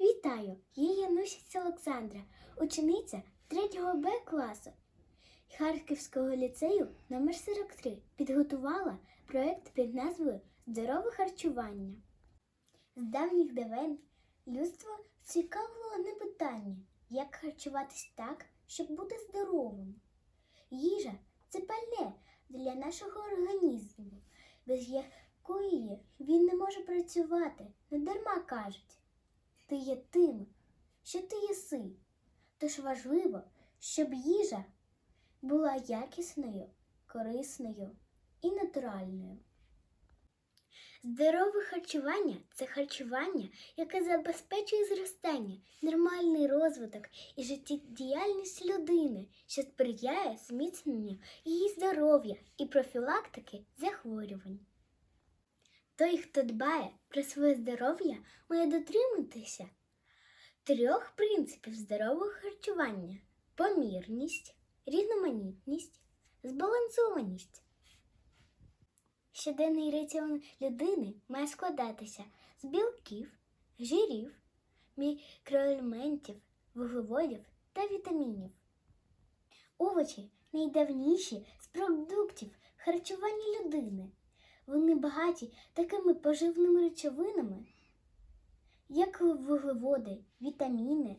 Вітаю! Я Янусіць Олександра, учениця 3 Б класу Харківського ліцею номер 43 підготувала проєкт під назвою Здорове харчування. З давніх давен людство цікавило одне питання, як харчуватись так, щоб бути здоровим. Їжа це пальне для нашого організму, без якої він не може працювати. Не дарма кажуть. Ти є тим, що ти єси. Тож важливо, щоб їжа була якісною, корисною і натуральною. Здорове харчування це харчування, яке забезпечує зростання, нормальний розвиток і життєдіяльність людини, що сприяє зміцненню її здоров'я і профілактики захворювань. Той, хто дбає про своє здоров'я, має дотриматися трьох принципів здорового харчування: помірність, різноманітність, збалансованість. Щоденний раціон людини має складатися з білків, жирів, мікроелементів, вуглеводів та вітамінів. Овочі найдавніші з продуктів харчування людини. Вони багаті такими поживними речовинами, як вуглеводи, вітаміни,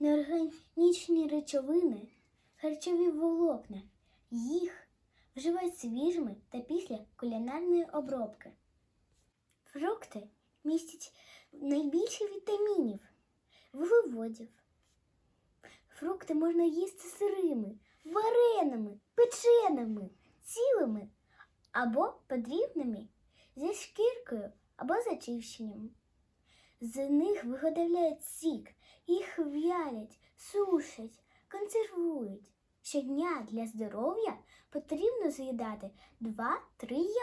неорганічні речовини, харчові волокна. Їх вживають свіжими та після кулінарної обробки. Фрукти містять найбільше вітамінів, вуглеводів. Фрукти можна їсти сирими, вареними, печеними, цілими або подрібними зі шкіркою або зачищенням. З них виготовляють сік, їх в'ялять, сушать, консервують. Щодня для здоров'я потрібно з'їдати 2-3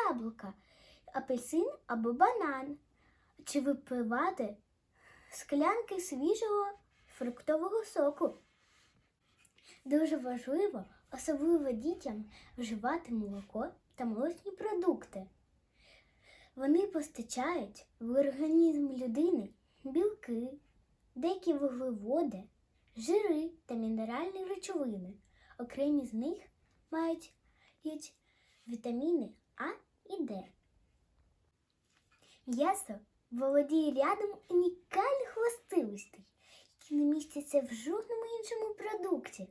яблука, апельсин або банан, чи випивати склянки свіжого фруктового соку. Дуже важливо, особливо дітям, вживати молоко та молочні продукти. Вони постачають в організм людини білки, деякі вуглеводи, жири та мінеральні речовини. Окремі з них мають вітаміни А і Д. М'ясо володіє рядом унікальних властивостей, які не містяться в жодному іншому продукті.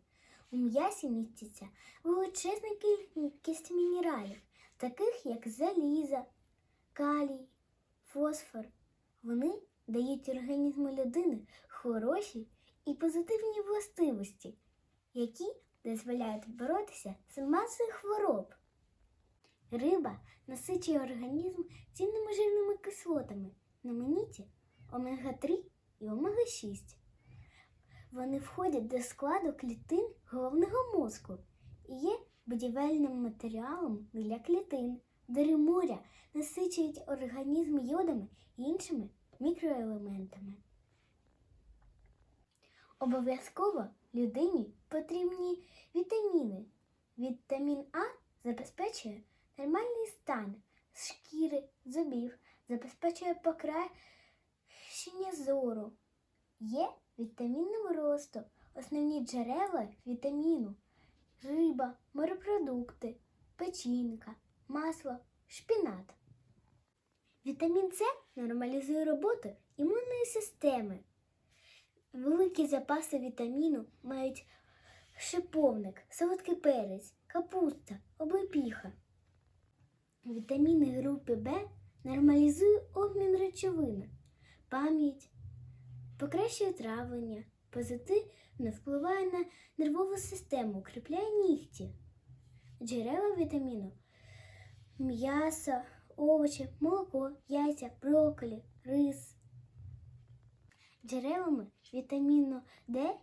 У м'ясі міститься величезна кількість мінералів, таких як заліза, калій, фосфор. Вони дають організму людини хороші і позитивні властивості, які дозволяють боротися з масою хвороб. Риба насичує організм цінними жирними кислотами, знамениті омега-3 і омега-6. Вони входять до складу клітин головного мозку і є будівельним матеріалом для клітин. Дари моря насичують організм йодами і іншими мікроелементами. Обов'язково людині потрібні вітаміни. Вітамін А забезпечує нормальний стан шкіри, зубів, забезпечує покращення зору. Є вітамінним росту, основні джерела вітаміну, риба, морепродукти, печінка, масло, шпінат. Вітамін С нормалізує роботу імунної системи. Великі запаси вітаміну мають шиповник, солодкий перець, капуста, облепіха. Вітаміни групи В нормалізують обмін речовин, пам'ять, покращує травлення, позитивно впливає на нервову систему, укріпляє нігті. Джерела вітаміну м'ясо, овочі, молоко, яйця, брокколі, рис. Джерелами вітаміну Д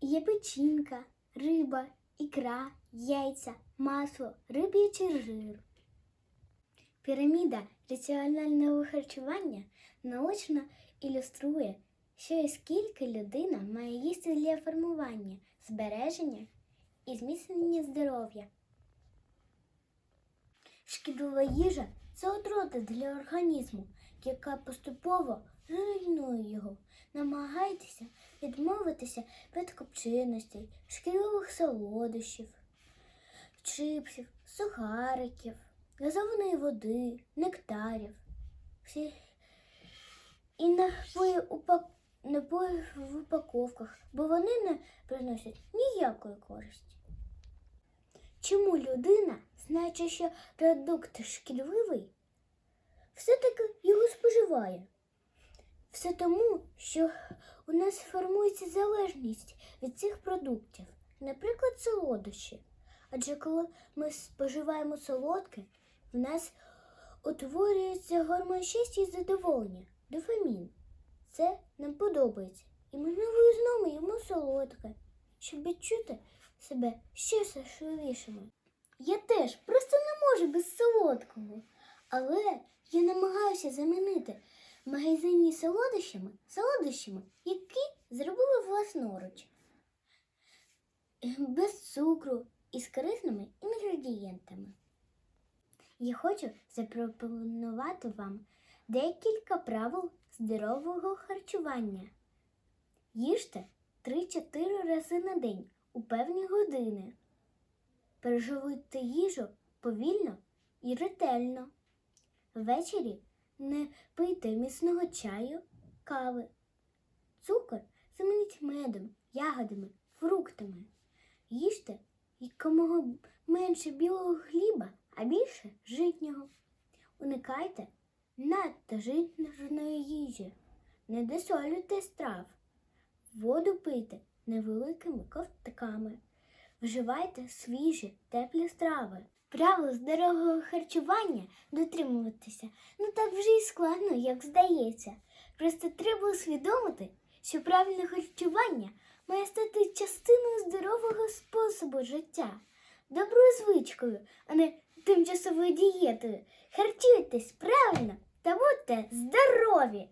є печінка, риба, ікра, яйця, масло, риб'ячий жир. Піраміда раціонального харчування наочно ілюструє, що і скільки людина має їсти для формування, збереження і зміцнення здоров'я. Шкідлива їжа це отрота для організму, яка поступово руйнує його. Намагайтеся відмовитися від копченостей, шкідливих солодощів, чипсів, сухариків, газованої води, нектарів. Всі... І упак... напої в упаковках, бо вони не приносять ніякої користі. Чому людина, знаючи, що продукт шкідливий, все-таки його споживає? Все тому, що у нас формується залежність від цих продуктів, наприклад, солодощі. Адже коли ми споживаємо солодке, в нас утворюється гормон щастя і задоволення, дофамін. Це нам подобається. І ми знову їмо солодке, щоб відчути себе ще щасливішими. Я теж просто не можу без солодкого. Але я намагаюся замінити в магазині солодощами солодощами, які зробили власноруч. Без цукру і з корисними інгредієнтами. Я хочу запропонувати вам декілька правил здорового харчування. Їжте 3-4 рази на день у певні години. Переживайте їжу повільно і ретельно. Ввечері не пийте міцного чаю, кави. Цукор замініть медом, ягодами, фруктами. Їжте якомога менше білого хліба, а більше житнього. Уникайте надто жирної їжі. Не досолюйте страв. Воду пийте невеликими ковтками. Вживайте свіжі, теплі страви. Правил здорового харчування дотримуватися не так вже й складно, як здається. Просто треба усвідомити, що правильне харчування має стати частиною здорового способу життя, доброю звичкою, а не тимчасовою дієтою. Харчуйтесь правильно та будьте здорові!